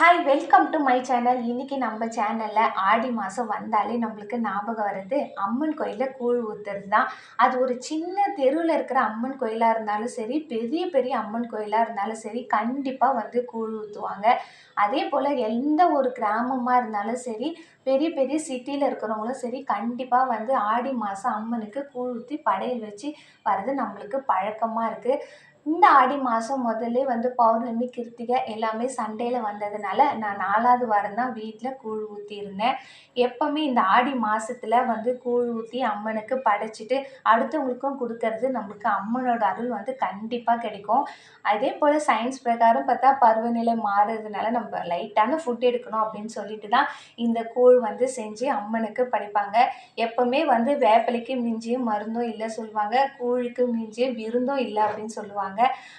Hi welcome to my channel இன்றைக்கி நம்ம சேனலில் ஆடி மாதம் வந்தாலே நம்மளுக்கு ஞாபகம் வருது அம்மன் கோயிலில் கூழ் ஊற்றுறது தான் அது ஒரு சின்ன தெருவில் இருக்கிற அம்மன் கோயிலாக இருந்தாலும் சரி பெரிய பெரிய அம்மன் கோயிலாக இருந்தாலும் சரி கண்டிப்பாக வந்து கூழ் ஊற்றுவாங்க அதே போல் எந்த ஒரு கிராமமாக இருந்தாலும் சரி பெரிய பெரிய சிட்டியில் இருக்கிறவங்களும் சரி கண்டிப்பாக வந்து ஆடி மாதம் அம்மனுக்கு கூழ் ஊற்றி படையல் வச்சு வர்றது நம்மளுக்கு பழக்கமாக இருக்குது இந்த ஆடி மாதம் முதல்லே வந்து பௌர்ணமி கிருத்திகை எல்லாமே சண்டேல வந்ததுனால நான் நாலாவது வாரம் தான் வீட்டில் கூழ் ஊற்றியிருந்தேன் எப்போவுமே இந்த ஆடி மாதத்துல வந்து கூழ் ஊற்றி அம்மனுக்கு படைச்சிட்டு அடுத்தவங்களுக்கும் கொடுக்கறது நம்மளுக்கு அம்மனோட அருள் வந்து கண்டிப்பாக கிடைக்கும். அதே போல் சயின்ஸ் பிரகாரம் பார்த்தா பருவநிலை மாறுறதுனால நம்ம லைட்டான ஃபுட் எடுக்கணும் அப்படின்னு சொல்லிட்டு தான் இந்த கூழ் வந்து செஞ்சு அம்மனுக்கு படைப்பாங்க. எப்போவுமே வந்து வேப்பிலைக்கு மிஞ்சியும் மருந்தும் இல்லை சொல்லுவாங்க. கூழுக்கு மிஞ்சியும் விருந்தும் இல்லை அப்படின்னு சொல்லுவாங்க.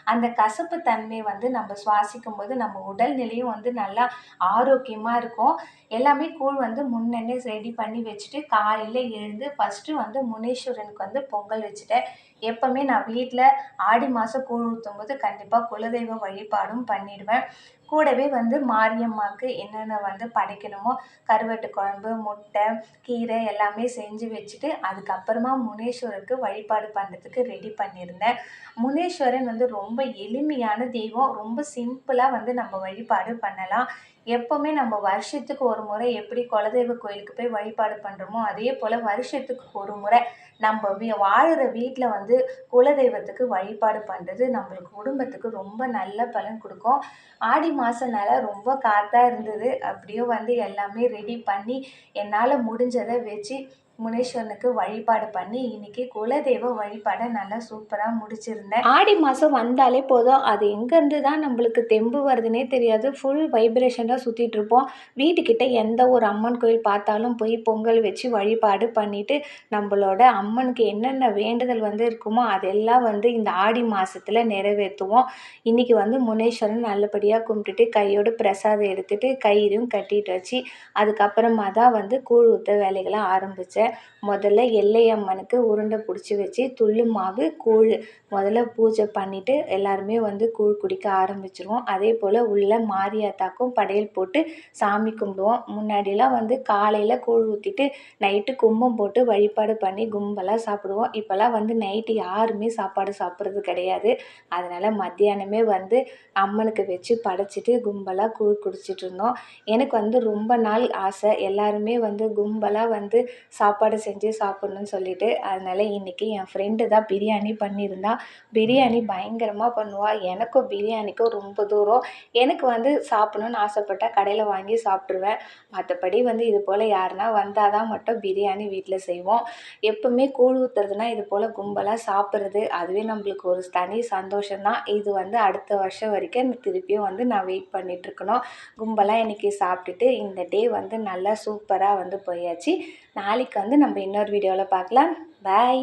அந்த கசப்பு தன்மை வந்து நம்ம சுவாசிக்கும் போது நம்ம உடல்நிலையும் வந்து நல்லா ஆரோக்கியமாக இருக்கும். எல்லாமே கூழ் வந்து முன்னே ரெடி பண்ணி வச்சுட்டு காலையில் எழுந்து ஃபஸ்ட்டு வந்து முனீஸ்வரனுக்கு வந்து பொங்கல் வச்சுட்டேன் எப்போவுமே நான் வீட்டில் ஆடி மாதம் கூழ் ஊற்றும் போது கண்டிப்பாக குலதெய்வ வழிபாடும் பண்ணிடுவேன். கூடவே வந்து மாரியம்மாவுக்கு என்னென்ன வந்து படைக்கணுமோ கருவாட்டு குழம்பு முட்டை கீரை எல்லாமே செஞ்சு வச்சுட்டு அதுக்கப்புறமா முனீஸ்வரருக்கு வழிபாடு பண்ணுறதுக்கு ரெடி பண்ணியிருந்தேன். முனீஸ்வரன் வந்து ரொம்ப எளிமையான தெய்வம். ரொம்ப சிம்பிளாக வந்து நம்ம வழிபாடு பண்ணலாம். எப்போவுமே நம்ம வருஷத்துக்கு ஒரு முறை எப்படி குலதெய்வ கோயிலுக்கு போய் வழிபாடு பண்ணுறோமோ அதே போல் வருஷத்துக்கு ஒரு முறை நம்ம வீ வாழ்கிற வீட்டில் வந்து குலதெய்வத்துக்கு வழிபாடு பண்ணுறது நம்மளுக்கு குடும்பத்துக்கு ரொம்ப நல்ல பலன் கொடுக்கும். ஆடி மாதம்னால ரொம்ப காற்றா இருந்தது. அப்படியும் வந்து எல்லாமே ரெடி பண்ணி என்னால் முடிஞ்சதை வச்சு முனீஸ்வரனுக்கு வழிபாடு பண்ணி இன்னைக்கு குலதெய்வ வழிபாடை நல்லா சூப்பராக முடிச்சிருந்தேன். ஆடி மாதம் வந்தாலே போதும். அது எங்கேருந்து தான் நம்மளுக்கு தெம்பு வருதுன்னே தெரியாது. ஃபுல் வைப்ரேஷனாக சுற்றிட்டு இருப்போம். வீட்டுக்கிட்ட எந்த ஒரு அம்மன் கோயில் பார்த்தாலும் போய் பொங்கல் வச்சு வழிபாடு பண்ணிட்டு நம்மளோட அம்மனுக்கு என்னென்ன வேண்டுதல் வந்து இருக்குமோ அதெல்லாம் வந்து இந்த ஆடி மாதத்தில் நிறைவேற்றுவோம். இன்னைக்கு வந்து முனேஸ்வரன் நல்லபடியாக கும்பிட்டுட்டு கையோடு பிரசாதம் எடுத்துட்டு கயிறும் கட்டிட்டு வச்சு அதுக்கப்புறமா தான் வந்து கூழ் ஊற்ற வேலைகளை ஆரம்பித்தேன் முதல்ல எல்லையம்மனுக்கு உருண்டை பிடிச்சி வச்சு துள்ளு மாவு கூழ் முதல்ல பூஜை பண்ணிவிட்டு எல்லாருமே வந்து கூழ் குடிக்க ஆரம்பிச்சிருவோம். அதே போல் உள்ள மாரியாத்தாக்கும் படையல் போட்டு சாமி கும்பிடுவோம். முன்னாடிலாம் வந்து காலையில் கூழ் ஊற்றிட்டு நைட்டு கும்பம் போட்டு வழிபாடு பண்ணி கும்பலாக சாப்பிடுவோம். இப்போல்லாம் வந்து நைட்டு யாருமே சாப்பாடு சாப்பிட்றது கிடையாது. அதனால் மத்தியானமே வந்து அம்மனுக்கு வச்சு படைச்சிட்டு கும்பலாக கூழ் குடிச்சிட்டு இருந்தோம். எனக்கு வந்து ரொம்ப நாள் ஆசை. எல்லாருமே வந்து கும்பலாக வந்து சாப்பாடு செஞ்சு சாப்பிட்ணுன்னு சொல்லிட்டு அதனால் இன்றைக்கி என் ஃப்ரெண்டு தான் பிரியாணி பண்ணியிருந்தா. பிரியாணி பயங்கரமாக பண்ணுவாள் எனக்கும் பிரியாணிக்கும் ரொம்ப தூரம். எனக்கு வந்து சாப்பிட்ணுன்னு ஆசைப்பட்டால் கடையில் வாங்கி சாப்பிட்ருவேன் மற்றபடி வந்து இது போல் யாருனா வந்தால் தான் மட்டும் பிரியாணி வீட்டில் செய்வோம். எப்போவுமே கூழ் ஊற்றுறதுனா இது போல் கும்பலாக சாப்பிட்றது அதுவே நம்மளுக்கு ஒரு தனி சந்தோஷம்தான் இது வந்து அடுத்த வருஷம் வரைக்கும் திருப்பியும் வந்து நான் வெயிட் பண்ணிகிட்ருக்கணும் கும்பலாக இன்றைக்கி சாப்பிட்டுட்டு இந்த டே வந்து நல்லா சூப்பராக வந்து போயாச்சு. நாளைக்கு வந்து வந்து நம்ம இன்னொரு வீடியோவில் பார்க்கலாம். பாய்